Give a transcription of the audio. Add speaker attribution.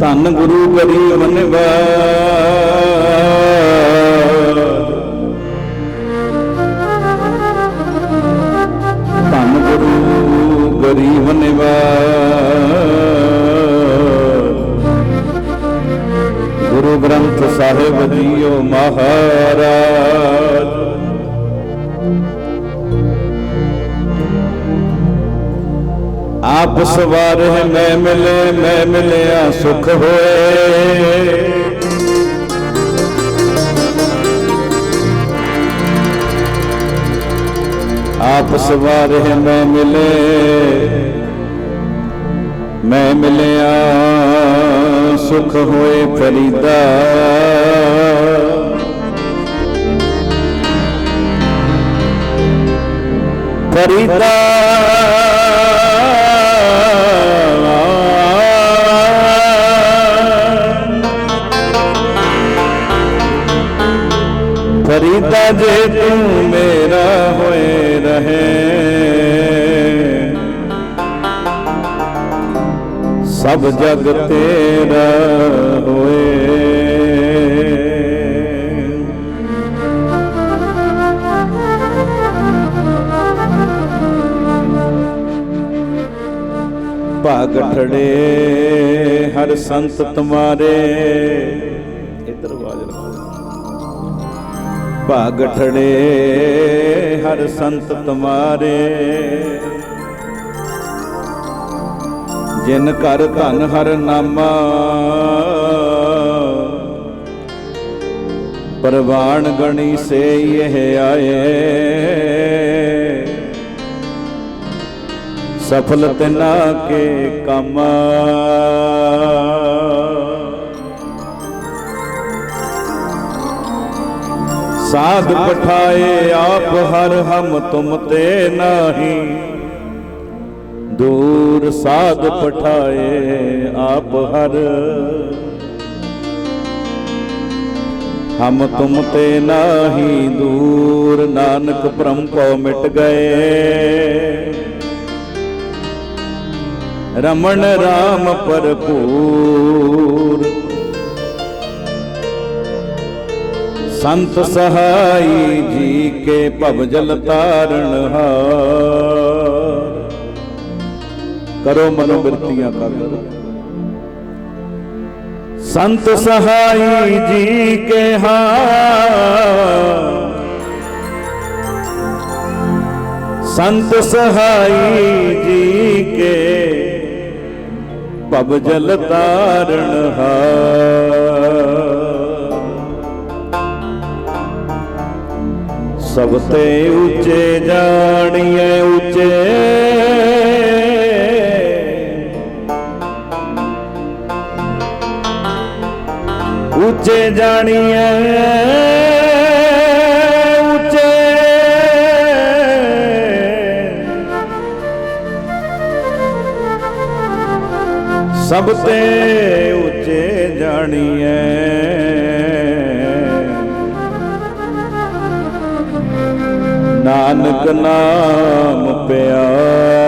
Speaker 1: ਧੰਨ ਗੁਰੂ ਗਰੀਬ ਨਿਵਾਜ ਧੰਨ ਗੁਰੂ ਗਰੀਬ ਨਿਵਾਜ ਗੁਰੂ ਗ੍ਰੰਥ ਸਾਹਿਬ ਜੀਓ ਮਹਾਰਾਜ। ਆਪ ਸਵਾਰ ਹੈ ਮੈਂ ਮਿਲੇ ਮੈਂ ਮਿਲਿਆ ਸੁਖ ਹੋਏ ਆਪ ਸਵਾਰ ਹੈ ਮੈਂ ਮਿਲੇ ਮੈਂ ਮਿਲਿਆ ਸੁਖ ਹੋਏ ਫਰੀਦਾ ਫਰੀਦਾ ਫਰੀਦਾ ਜੇ ਤੂੰ ਮੇਰਾ ਹੋਏ ਰਹੇ। ਸਭ ਜਗ ਤੇਰਾ ਹੋਏ। ਭਾਗ ਠੜੇ ਹਰ ਸੰਤ ਤੁਮਾਰੇ। ਇਧਰ ਆਵਾਜ਼ ਰੱਖੋ। ਭਾਗ ਠੜੇ ਹਰ ਸੰਤ ਤੁਮਾਰੇ। ਜਿਨ ਘਰ ਧਨ ਹਰ ਨਾਮਾ, ਪਰਵਾਣ ਗਣੀ ਸੇ ਇਹ ਆਏ। ਸਫਲ ਤਿਨਾ ਕੇ ਕੰਮ। ਸਾਧ ਪਠਾਏ ਆਪ ਹਰ ਹਮ ਤੁਮ ਤੇ ਨਾਹੀ। ਦੂਰ ਸਾਧ ਪਠਾਏ ਆਪ ਹਰ। ਹਮ ਤੁਮ ਤੇ ਨਾਹੀ, ਦੂਰ ਨਾਨਕ ਭ੍ਰਮ ਪਉ ਮਿਟ ਗਏ। ਰਮਣ ਰਾਮ ਭਰਪੂਰ ਸੰਤ ਸਹਾਈ ਜੀ ਕੇ ਭਵ ਜਲ ਤਾਰਨ ਹਾਰ। ਕਰੋ ਮਨੋ ਬਿਰਤੀਆਂ ਕਰ ਸੰਤ ਸਹਾਈ ਜੀ ਕੇ ਹਾਰ। ਸੰਤ ਸਹਾਈ ਜੀ ਕੇ ਭਵ ਜਲ ਤਾਰਨ ਹਾਰ। ਸਭ ਤੇ ਉੱਚੇ ਜਾਣੀਏ ਉੱਚੇ। ਉੱਚੇ ਜਾਣੀਏ ਉੱਚੇ। ਸਭ ਤੇ ਉੱਚੇ ਜਾਣੀਏ ਨਾਨਕ ਨਾਮ ਪਿਆਰ।